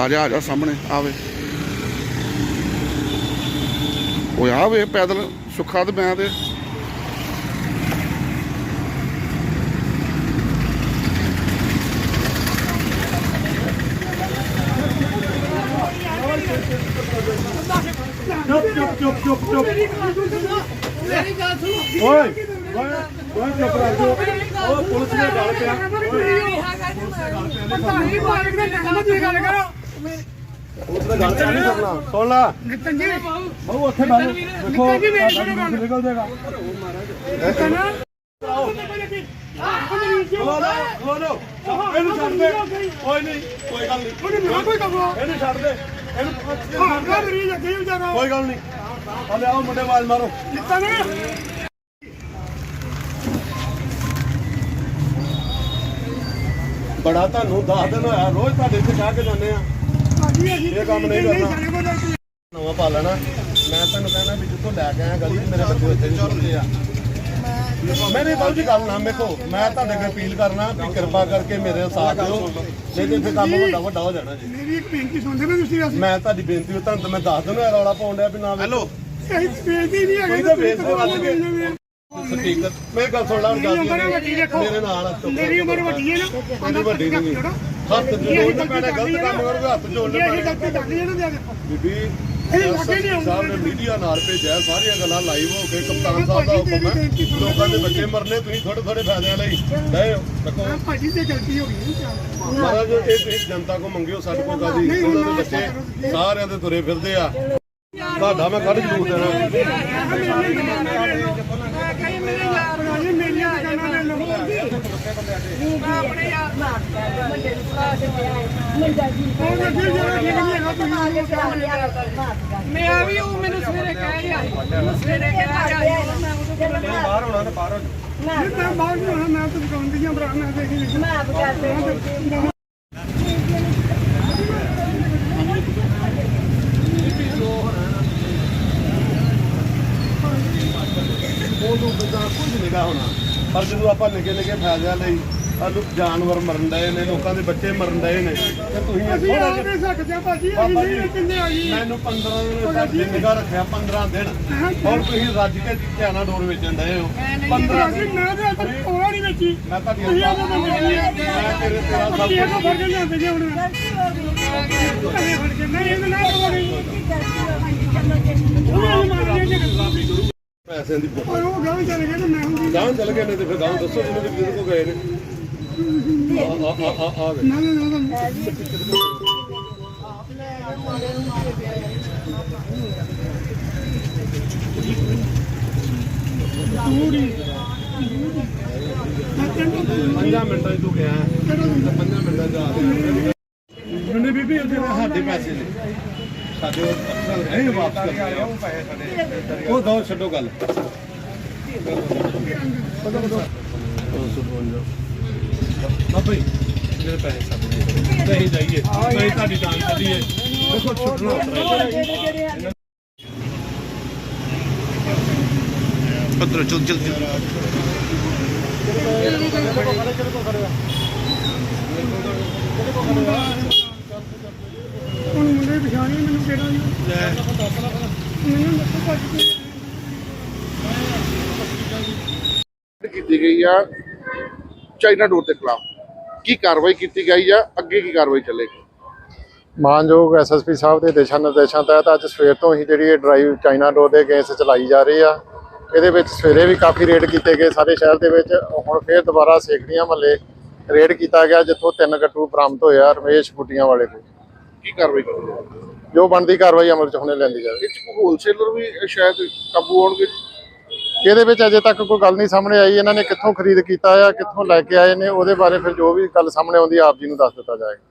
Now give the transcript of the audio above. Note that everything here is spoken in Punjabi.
ਆ ਜਾ ਆ ਜਾ ਸਾਹਮਣੇ ਆਵੇ ਓਏ ਆਵੇ ਪੈਦਲ ਸੁੱਖਾ ਤੇ ਮੈਂ ਤੇ। ਚੁੱਪ ਚੁੱਪ ਚੁੱਪ ਚੁੱਪ ਚੁੱਪ। ਮੇਰੀ ਗੱਲ ਸੁਣੋ ਓਏ ਓਏ ਓਏ ਚੁੱਪ ਕਰ ਜੋ। ਉਹ ਪੁਲਿਸ ਨੇ ਗੱਲ ਪਿਆ ਮਾਲਕ ਦੇ ਨਾਮ ਦੀ ਗੱਲ ਕਰੋ। ਪੁਲਿਸ ਨੇ ਗੱਲ ਪਿਆ ਨਹੀਂ ਕਰਨਾ। ਸੁਣ ਲਾ। ਨਿਤਨ ਜੀ। ਬਹੁ ਉੱਥੇ ਬੈਠੋ ਦੇਖੋ ਨਿੱਕਾ ਜੀ ਮੇਰੀ ਸੁਣੋ ਗੱਲ। ਨਿਕਲ ਜਾਏਗਾ। ਨਿਤਨ ਖਲੋ ਲੋ ਖਲੋ ਲੋ ਇਹਨੂੰ ਛੱਡ ਦੇ। ਕੋਈ ਨਹੀਂ ਕੋਈ ਗੱਲ ਨਹੀਂ। ਉਹਨੇ ਮੇਰਾ ਕੋਈ ਕੰਮ ਇਹਨੂੰ ਛੱਡ ਦੇ। ਇਹਨੂੰ ਹਾਂ ਕਰ ਰਹੀ ਲੱਗੇ ਵਿਚਾਰਾ ਕੋਈ ਗੱਲ ਨਹੀਂ। ਹਲੇ ਆਓ ਮੁੰਡੇ ਆਵਾਜ਼ ਮਾਰੋ। ਨਿਤਨ। ਬੜਾ ਤੁਹਾਨੂੰ 10 ਦਿਨ ਹੋਇਆ ਰੋਜ਼ ਤੁਹਾਡੇ ਇੱਥੇ ਚਾਹ ਕੇ ਜਾਂਦੇ ਆ। ਇਹ ਕੰਮ ਨਹੀਂ ਕਰਨਾ। ਨਵਾਂ ਪਾ ਲੈਣਾ। ਮੈਂ ਤੁਹਾਨੂੰ ਕਹਿਣਾ ਵੀ ਜਿੱਥੋਂ ਲੈ ਕੇ ਆਇਆ ਗਲੀ 'ਚ ਮੇਰੇ ਬੱਚੇ ਉੱਥੇ ਆ। ਮੈਂ ਨਹੀਂ ਬਾਬੂ ਜੀ ਗੱਲ ਨਾ ਮੇਕੋ ਮੈਂ ਤੁਹਾਡੇ ਅੱਗੇ ਅਪੀਲ ਕਰਨਾ ਵੀ ਕਿਰਪਾ ਕਰਕੇ ਮੇਰੇ ਸਾਥ ਦਿਓ। ਨਹੀਂ ਤੇ ਕੰਮ ਵੱਡਾ ਵੱਡਾ ਹੋ ਜਾਣਾ ਜੀ। ਮੇਰੀ ਇੱਕ ਬੇਨਤੀ ਸੁਣਦੇ ਨਾ ਤੁਸੀਂ ਅਸੀਂ ਮੈਂ ਤੁਹਾਡੀ ਬੇਨਤੀ ਉਹ ਤੁਹਾਨੂੰ ਮੈਂ ਦੱਸ ਦਿਨ ਰੌਲਾ ਪਾਉਣ ਡਿਆ ਵੀ ਨਾ ਹੈਲੋ। ਅਸੀਂ ਬੇਨਤੀ ਨਹੀਂ ਹੈਗੀ ਕੋਈ ਤਾਂ ਵੇਚ ਵੱਜ ਗਏ ਸਪੀਕਰ। ਮੇਰੀ ਗੱਲ ਸੁਣ ਲਾ ਗੱਲ ਮੇਰੀ ਨਾਲ ਮੇਰੀ ਉਮਰ ਵੱਡੀ ਹੈ ਨਾ। ਮੇਰੀ ਵੱਡੀ ਨਹੀਂ ਹੱਥ ਜੋੜਨਾ ਪੈਣਾ ਗਲਤ ਕੰਮ ਕਰੋਗੇ ਹੱਥ ਜੋੜਨੇ ਇਹ ਪੈਣੇ ਗਲਤੀ ਕਰਨੀ ਹੈ ਨਾ ਦੇਖੋ ਬੀਬੀ ਇਹ। ਸਾਹਿਬ ਨੇ ਮੀਡੀਆ ਨਾਲ ਭੇਜਿਆ ਸਾਰੀਆਂ ਗੱਲਾਂ ਲਾਈਵ ਹੋ ਕੇ ਕਪਤਾਨ ਸਾਹਿਬ ਦਾ ਹੁਕਮ ਹੈ। ਲੋਕਾਂ ਦੇ ਬੱਚੇ ਮਰਨੇ ਤੁਸੀਂ ਥੋੜੇ ਥੋੜੇ ਫਾਇਦਿਆਂ ਲਈ ਲੈ ਦੇਖੋ ਆਹ ਭਾਜੀ ਤੇ ਗਲਤੀ ਹੋ ਗਈ ਮਹਾਰਾਜ ਇਹ ਤੁਸੀਂ ਜਨਤਾ ਕੋ ਮੰਗਿਓ ਸਾਡੇ ਕੋਲ ਕਾਦੀ ਨਹੀਂ, ਉਹਨਾਂ ਦੇ ਹੁਣ ਬੱਚੇ ਸਾਰਿਆਂ ਦੇ ਤੁਰੇ ਫਿਰਦੇ ਆ। ਤੁਹਾਡਾ ਮੈਂ ਕੱਢ ਜਰੂਰ ਦੇਣਾ। ਦੇ ਆਪਣੇ ਯਾਰ ਉਹ ਲੱਗੇ ਜਿਹੜਾ ਠੀਕ ਨਹੀਂ ਹੈਗਾ ਤੁਸੀਂ ਮੈਂ ਵੀ ਉਹ ਮੈਨੂੰ ਸਵੇਰੇ ਕਹਿ ਰਿਹਾ ਮੈਨੂੰ ਸਵੇਰੇ ਕਹਿ ਰਿਹਾ ਮੈਂ ਉਹਦੇ ਕੋਲ ਬਾਹਰ ਹੋਣਾ ਤੇ ਬਾਹਰ ਨਹੀਂ, ਮੈਂ ਬਾਹਰ ਨਹੀਂ ਹੋਣਾ ਮੈਂ ਤਾਂ ਦੁਕਾਨ ਦੀਆਂ ਭਰਾ ਮੈਂ ਦੇਖੀ ਨਹੀਂ। ਉਹਨੂੰ ਬਿਨਾਂ ਕੁਝ ਨਿਗਾ ਹੋਣਾ। ਪਰ ਜਦੋਂ ਆਪਾਂ ਨਿੱਕੇ ਨਿੱਕੇ ਫਾਇਦਿਆਂ ਲਈ ਆਲੂ ਜਾਨਵਰ ਮਰਨ ਡਏ ਨੇ ਲੋਕਾਂ ਦੇ ਬੱਚੇ ਮਰਨ ਡਏ ਨੇ। ਤੇ ਤੁਸੀਂ ਇਹ ਅਸੀਂ ਆ ਨਹੀਂ ਸਕਦੇ ਆ ਭਾਜੀ ਅਸੀਂ ਬਾਬਾ ਨਹੀਂ ਜੀ, ਕਿੰਨੇ ਆ ਜੀ। ਮੈਨੂੰ 15 ਦਿਨ ਸਾਡੇ ਨਿਗਾ ਰੱਖਿਆ 15 ਦਿਨ। ਹੁਣ ਤੁਸੀਂ ਰੱਜ ਕੇ ਧਿਆਨਾ ਡੋਰ ਵੇਚਣ ਡਏ ਹੋ। 15 ਅਸੀਂ ਦਿਨ। ਮੈਂ ਤਾਂ ਕੋਲਾ ਨਹੀਂ ਵੇਚੀ। ਮੈਂ ਤੁਹਾਡੀ ਤੁਸੀਂ ਆ ਤਾਂ ਵੇਚੀ ਆ ਮੈਂ ਤੇਰੇ ਤੇਰਾ ਸਭ ਕੁਝ ਫੜ ਕੇ ਲਿਆਂਦੇ ਜੀ ਹੁਣ। ਇਹ ਫੜ ਕੇ ਨਹੀਂ ਇਹ ਨਾ ਕਰਵਾਉਣੀ ਉਹ ਮਾਰੀ ਜੇ ਪੈਸਿਆਂ ਦੀ ਬਹੁਤ ਪਰ ਉਹ ਗਾਂ ਚਲੇ ਗਏ ਤੇ ਮੈਂ ਹੁੰਦੀ ਗਾਂ ਚੱਲ ਗਏ ਨੇ ਤੇ ਫਿਰ ਗਾਂ ਦੱਸੋ ਜਿਹਨੇ ਕਿਹਦੇ ਕੋ ਗਏ ਨੇ। ਪੰਜਾਂ ਮਿੰਟਾਂ ਤੂੰ ਗਿਆ ਪੰਜਾਂ ਮਿੰਟਾਂ ਗਿਆ। ਮੈਨੂੰ ਬੀਬੀ ਉਹਦੇ ਸਾਡੇ ਪੈਸੇ ਨੇ। ਸਾਡੇ ਉਹ ਅਫਸਰ ਇਹ ਵਾਪਸ ਕਰ ਰਹੇ ਆ ਉਹ ਦੋ ਛੱਡੋ ਗੱਲ। ਬਾਬਾ ਜੀ ਮੇਰੇ ਪੈਸੇ ਸਾਡੇ ਨਹੀਂ ਜਾਈਏ। ਨਹੀਂ ਤੁਹਾਡੀ ਜਾਨ ਚੱਲੀਏ ਦੇਖੋ ਛੁੱਟਣਾ ਪੱਤਰ ਚਲ ਚਲ ਹੁਣ ਮੁੰਡੇ ਪਛਾਣੇ ਮੈਨੂੰ ਕਿਹੜਾ ਜੀ। ਮੈਨੂੰ ਦੱਸੋ ਭਾਜੀ ਕੀਤੀ ਗਈ ਆ। ਚਾਈਨਾ ਡੋਰ ਦੇ ਖਿਲਾਫ ਕੀ ਕਾਰਵਾਈ ਕੀਤੀ ਗਈ ਆ ਅੱਗੇ ਕੀ ਕਾਰਵਾਈ ਚੱਲੇਗੀ? ਮਾਨਯੋਗ ਐਸਐਸਪੀ ਸਾਹਿਬ ਦੇ ਦਿਸ਼ਾ ਨਿਰਦੇਸ਼ਾਂ ਤਹਿਤ ਅੱਜ ਸਵੇਰ ਤੋਂ ਹੀ ਜਿਹੜੀ ਇਹ ਡਰਾਈਵ ਚਾਈਨਾ ਡੋਰ ਦੇ ਅਗੇਂਸਟ ਚਲਾਈ ਜਾ ਰਹੀ ਆ। ਇਹਦੇ ਵਿੱਚ ਸਵੇਰੇ ਵੀ ਕਾਫੀ ਰੇਡ ਕੀਤੇ ਗਏ ਸਾਰੇ ਸ਼ਹਿਰ ਦੇ ਵਿੱਚ। ਹੁਣ ਫੇਰ ਦੁਬਾਰਾ ਸੇਖੜੀਆਂ ਮਹੱਲੇ ਰੇਡ ਕੀਤਾ ਗਿਆ ਜਿੱਥੋਂ ਤਿੰਨ ਗੱਟੂ ਬਰਾਮਦ ਹੋਇਆ ਰਮੇਸ਼ ਬੁੱਟੀਆਂ ਵਾਲੇ ਕੋਲ। ਕੀ ਕਾਰਵਾਈ ਕਰੋਗੇ ਜੋ ਬਣਦੀ ਕਾਰਵਾਈ ਅਮਲ 'ਚ ਹੁਣੇ ਲੈਂਦੀ ਜਾਵੇ ਇਹ ਚ ਕੋਈ ਹੋਲਸੇਲਰ ਵੀ ਸ਼ਾਇਦ ਕਾਬੂ ਆਉਣਗੇ? ਇਹਦੇ ਵਿੱਚ ਅਜੇ ਤੱਕ ਕੋਈ ਗੱਲ ਨਹੀਂ ਸਾਹਮਣੇ ਆਈ। ਇਹਨਾਂ ਨੇ ਕਿੱਥੋਂ ਖਰੀਦ ਕੀਤਾ ਆ, ਕਿੱਥੋਂ ਲੈ ਕੇ ਆਏ ਨੇ, ਉਹਦੇ ਬਾਰੇ ਫਿਰ ਜੋ ਵੀ ਗੱਲ ਸਾਹਮਣੇ ਆਉਂਦੀ ਆਪ ਜੀ ਨੂੰ ਦੱਸ ਦਿੱਤਾ ਜਾਏਗਾ।